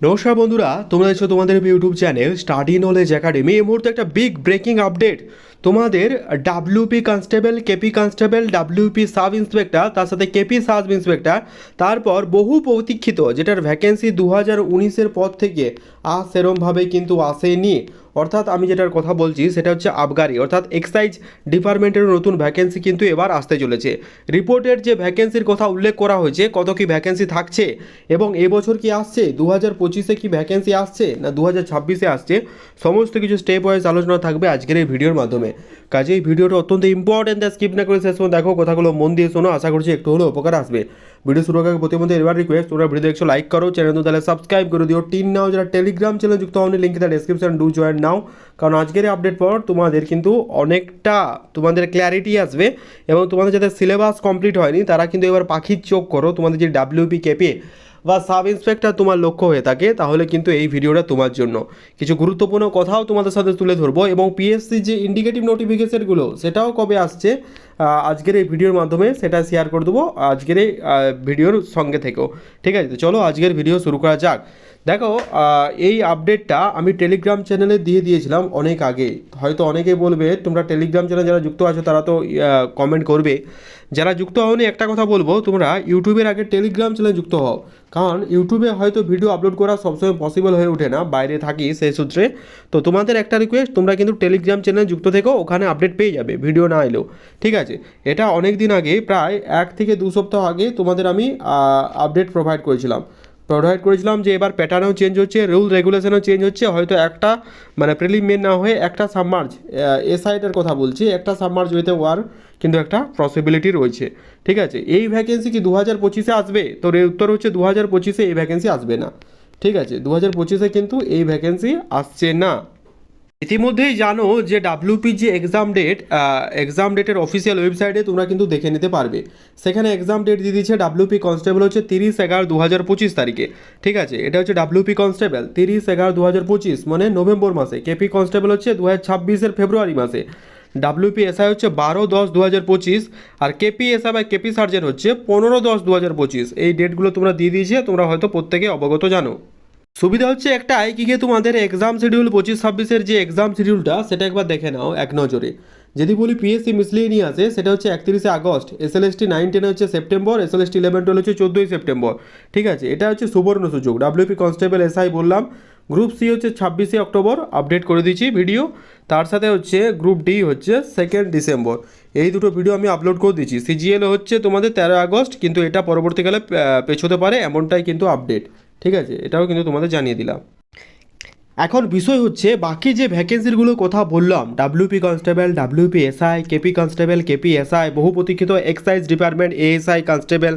নমস্কার বন্ধুরা, তোমরা দেখছ তোমাদের YouTube channel Study Knowledge Academy এই মুহূর্তে একটা বিগ ব্রেকিং আপডেট তোমাদের WP constable KP constable WP sub inspector তার সাথে কেপি সাব ইন্সপেক্টর তারপর বহু প্রতীক্ষিত, যেটার ভ্যাকেন্সি দু হাজার উনিশের পর থেকে আর সেরমভাবে কিন্তু আসেনি। অর্থাৎ আমি যেটার কথা বলছি, সেটা হচ্ছে আবগারি। অর্থাৎ এক্সাইজ ডিপার্টমেন্টের নতুন ভ্যাকেন্সি কিন্তু এবার আসতে চলেছে। রিপোর্টের যে ভ্যাকেন্সির কথা উল্লেখ করা হয়েছে, কত কি ভ্যাকেন্সি থাকছে এবং এবছর কি আসছে? দু হাজার পঁচিশে কি ভ্যাকেন্সি আসছে? না দু হাজার ছাব্বিশে আসছে? সমস্ত কিছু স্টেপ ওয়াইজ আলোচনা থাকবে আজকের এই ভিডিওর মাধ্যমে। কাজে এই ভিডিওটা অত্যন্ত ইম্পর্টেন্ট স্কিপ না করে শেষ দেখো। কথাগুলো মন দিয়ে শোনো, আশা করছি একটু হলেও উপকার আসবে। ভিডিও শুরু করার প্রতিমধ্যে এবার রিকোয়েস্ট তোমরা ভিডিও দেখছ লাইক করো চ্যানেলটা তাহলে সাবস্ক্রাইব করে দিও। টিন নাও যারা টেলিগ্রাম চ্যানেল যুক্ত হওনি লিঙ্ক তার ডেসক্রিপশন ডু জয়েন নাও। কারণ আজকের আপডেট পর তোমাদের কিন্তু অনেকটা তোমাদের ক্ল্যারিটি আসবে এবং তোমাদের যাদের সিলেবাস কমপ্লিট হয়নি, তারা কিন্তু এবার পাখির চোখ করো। তোমাদের যে ডাব্লিউপি কেপে বা সাব ইন্সপেক্টর তোমার লক্ষ্য হয়ে থাকে, তাহলে কিন্তু এই ভিডিওটা তোমার জন্য। কিছু গুরুত্বপূর্ণ কথাও তোমাদের সাথে তুলে ধরবো এবং পিএসসি যে ইন্ডিকেটিভ নোটিফিকেশনগুলো সেটাও কবে আসছে আজকের এই ভিডিওর মাধ্যমে সেটা শেয়ার করে দেবো আজকের এই ভিডিওর সঙ্গে থেকেও। ঠিক আছে? তো চলো আজকের ভিডিও শুরু করা যাক। দেখো এই আপডেটটা আমি টেলিগ্রাম চ্যানেলে দিয়ে দিয়েছিলাম অনেক আগে। হয়তো অনেকে বলবে, তোমরা টেলিগ্রাম চ্যানেলে যারা যুক্ত আছো, তারা তো কমেন্ট করবে। যারা যুক্ত হওনি, একটা কথা বলব, তোমরা ইউটিউবের আগে টেলিগ্রাম চ্যানেলে যুক্ত হও। কারণ ইউটিউবে হয়তো ভিডিও আপলোড করা সবসময় পসিবল হয়ে ওঠে না, বাইরে থাকি সেই সূত্রে। তো তোমাদের একটা রিকোয়েস্ট তোমরা কিন্তু টেলিগ্রাম চ্যানেল যুক্ত থেকেও ওখানে আপডেট পেয়ে যাবে ভিডিও না এলেও। ঠিক আছে? এটা অনেক দিন আগে প্রায় এক থেকে দু সপ্তাহ আগে তোমাদের আমি আপডেট প্রোভাইড করেছিলাম। প্রোভাইড করেছিলাম যে এবার প্যাটার্নও চেঞ্জ হচ্ছে রুল রেগুলেশনও চেঞ্জ হচ্ছে, হয়তো একটা মানে প্রিলিম মেন না হয়ে একটা সাবমার্জ এসআইটার কথা বলছি, একটা সাবমার্জ হইতে ওয়ার কিন্তু একটা পসিবিলিটি রয়েছে, ঠিক আছে? এই ভ্যাকেন্সি কি দু হাজার পঁচিশে আসবে? তো উত্তর হচ্ছে দু হাজার পঁচিশে এই ভ্যাকেন্সি আসবে না, ঠিক আছে? দু হাজার পঁচিশে কিন্তু এই ভ্যাকেন্সি আসছে না। ইতিমধ্যেই জানো যে ডাব্লিউপি যে এক্সাম ডেট এক্সাম ডেটের অফিসিয়াল ওয়েবসাইটে তোমরা কিন্তু দেখে নিতে পারবে। সেখানে এক্সাম ডেট দিয়ে দিচ্ছে ডাব্লিউপি কনস্টেবল হচ্ছে তিরিশ এগারো দু হাজার পঁচিশ তারিখে। ঠিক আছে? এটা হচ্ছে ডাব্লিউপি কনস্টেবল তিরিশ এগারো দু হাজার পঁচিশ মানে নভেম্বর মাসে। কেপি কনস্টেবল হচ্ছে দু হাজার ছাব্বিশের ফেব্রুয়ারি মাসে। ডাব্লিউপি এসআই হচ্ছে বারো দশ দু হাজার পঁচিশ আর কেপি এসআই বা কেপি সার্জেন্ট হচ্ছে পনেরো দশ দু হাজার পঁচিশ। এই ডেটগুলো তোমরা দিয়ে দিয়েছে, তোমরা হয়তো প্রত্যেকে অবগত জানো। সুবিধা হচ্ছে একটাই কি তোমাদের এক্সাম শিডিউল পঁচিশ, ছাব্বিশের যে এক্সাম শিডিউলটা সেটা একবার দেখে নাও এক নজরে। যদি বলি পিএসসি মিসলিনিয়ে আছে সেটা হচ্ছে একত্রিশে আগস্ট এসএলএসটি নাইন টেনে হচ্ছে সেপ্টেম্বর এসএলএসটি ইলেভেন টুয়েলভ হচ্ছে চোদ্দোই সেপ্টেম্বর। ঠিক আছে, এটা হচ্ছে সুবর্ণ সুযোগ। ডাব্লিউপি কনস্টেবল এসআই বললাম। গ্রুপ সি হচ্ছে ছাব্বিশে অক্টোবর আপডেট করে দিয়েছি ভিডিও তার সাথে হচ্ছে গ্রুপ ডি হচ্ছে সেকেন্ড ডিসেম্বর এই দুটো ভিডিও আমি আপলোড করে দিয়েছি সিজিএল হচ্ছে তোমাদের তেরো আগস্ট, কিন্তু এটা পরবর্তীকালে পেছোতে পারে, এমনটাই কিন্তু আপডেট ঠিক আছে? এটাও কিন্তু তোমাদের জানিয়ে দিলাম। এখন বিষয় হচ্ছে, বাকি যে ভ্যাকেন্সিগুলোর কথা বললাম WP constable WP SI KP constable KP SI বহু প্রতীক্ষিত excise department ASI constable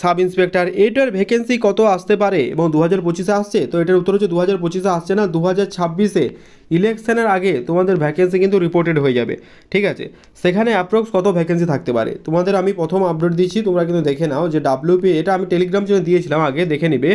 sub inspector এটার ভ্যাকেন্সি কত আসতে পারে? এবং দু হাজার পঁচিশে আসছে? তো এটার উত্তর হচ্ছে দু হাজার পঁচিশে আসছে না, দু হাজার ছাব্বিশে। ইলেকশনের আগে তোমাদের ভ্যাকেন্সি কিন্তু রিপোর্টেড হয়ে যাবে, ঠিক আছে? সেখানে অ্যাপ্রক্স কত ভ্যাকেন্সি থাকতে পারে? তোমাদের আমি প্রথম আপডেট দিয়েছি তোমরা কিন্তু দেখে নাও যে ডাব্লিউপি এটা আমি টেলিগ্রাম চ্যানেলে দিয়েছিলাম আগে, দেখে নিবে।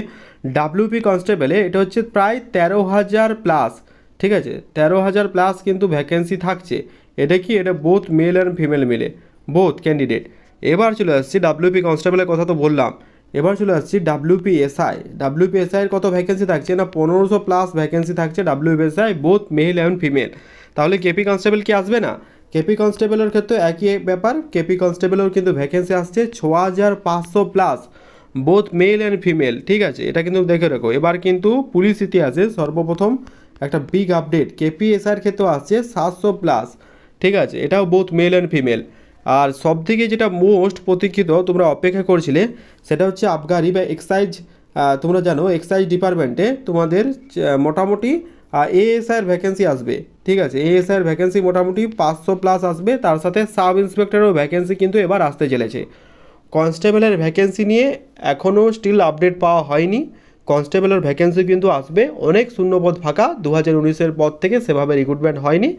ডাব্লিউপি কনস্টেবলে এটা হচ্ছে প্রায় তেরো হাজার প্লাস ঠিক আছে? তেরো হাজার প্লাস কিন্তু ভ্যাকেন্সি থাকছে। এটা কি? এটা বোথ মেল অ্যান্ড ফিমেল মিলে বোথ ক্যান্ডিডেট এবার চলে আসছি ডাব্লিউপি কনস্টেবলের কথা তো বললাম। এবার চলে আসছি ডাব্লিউপি এসআই ডাব্লিউপি এসআইয়ের কত ভ্যাকেন্সি থাকছে না? পনেরোশো প্লাস ভ্যাকেন্সি থাকছে WP SI both male and female তাহলে কেপি কনস্টেবল কি আসবে না? কেপি কনস্টেবলের ক্ষেত্রে একই ব্যাপার। কেপি কনস্টেবলের কিন্তু ভ্যাকেন্সি আসছে ছ হাজার পাঁচশো plus both male and female ঠিক আছে? এটা কিন্তু দেখে রাখো। এবার কিন্তু পুলিশ ইতিহাসে সর্বপ্রথম একটা বিগ আপডেট কেপিএসআর ক্ষেত্রেও আসছে সাতশো প্লাস ঠিক আছে? এটাও বোথ মেল অ্যান্ড ফিমেল আর সব থেকে যেটা মোস্ট প্রতীক্ষিত তোমরা অপেক্ষা করছিলে, সেটা হচ্ছে আবগারি বা এক্সাইজ তোমরা জানো এক্সাইজ ডিপার্টমেন্টে তোমাদের মোটামুটি এএসআইয়ের ভ্যাকেন্সি আসবে, ঠিক আছে? এএসআইয়ের ভ্যাকেন্সি মোটামুটি পাঁচশো প্লাস আসবে, তার সাথে সাব ইন্সপেক্টরেরও ভ্যাকেন্সি কিন্তু এবার আসতে চলেছে। কনস্টেবলের ভ্যাকেন্সি নিয়ে এখনও স্টিল আপডেট পাওয়া হয়নি। কনস্টেবলের ভ্যাকেন্সি কিন্তু আসবে, অনেক শূন্যপদ ফাঁকা দু হাজার উনিশের পর থেকে সেভাবে রিক্রুটমেন্ট হয়নি।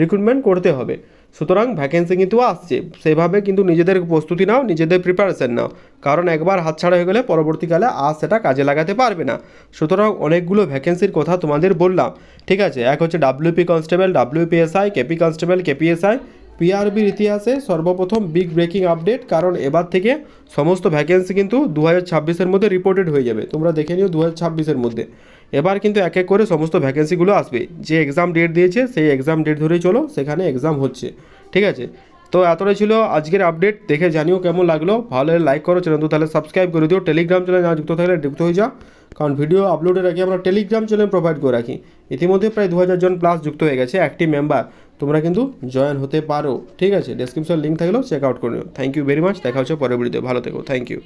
রিক্রুটমেন্ট করতে হবে। সুতরাং ভ্যাকেন্সি কিন্তু আসছে। সেভাবে কিন্তু নিজেদের প্রস্তুতি নাও, নিজেদের প্রিপারেশন নাও। কারণ একবার হাতছাড়া হয়ে গেলে পরবর্তীকালে আর সেটা কাজে লাগাতে পারবে না। সুতরাং অনেকগুলো ভ্যাকেন্সির কথা তোমাদের বললাম। ঠিক আছে? এক হচ্ছে WP constable WPSI KP constable KPSI পিআরবির ইতিহাসে সর্বপ্রথম বিগ ব্রেকিং আপডেট কারণ এবার থেকে সমস্ত ভ্যাকেন্সি কিন্তু দু হাজার মধ্যে রিপোর্টেড হয়ে যাবে। তোমরা দেখে নিও দু হাজার মধ্যে। এবার কিন্তু এক এক করে সমস্ত ভ্যাকেন্সিগুলো আসবে। যে এক্সাম ডেট দিয়েছে, সেই এক্সাম ডেট ধরেই চলো, সেখানে এক্সাম হচ্ছে। ঠিক আছে? তো এতটাই ছিল আজকের আপডেট দেখে জানিও কেমন লাগল। ভালো লাইক করো চ্যানেল তো তাহলে সাবস্ক্রাইব করে দিও। টেলিগ্রাম চ্যানেল না যুক্ত থাকলে যুক্ত হয়ে যাও। কারণ ভিডিও আপলোডের আগে আমরা টেলিগ্রাম চ্যানেল প্রোভাইড করে রাখি। ইতিমধ্যে প্রায় দু হাজার জন প্লাস যুক্ত হয়ে গেছে অ্যাক্টিভ মেম্বার তোমরা কিন্তু জয়েন হতে পারো। ঠিক আছে? ডেসক্রিপশন লিঙ্ক থাকলেও চেক আউট করে নিও। থ্যাংক ইউ ভেরি মাচ দেখা হচ্ছে পরের ভিডিওতে ভালো থেকো। Thank you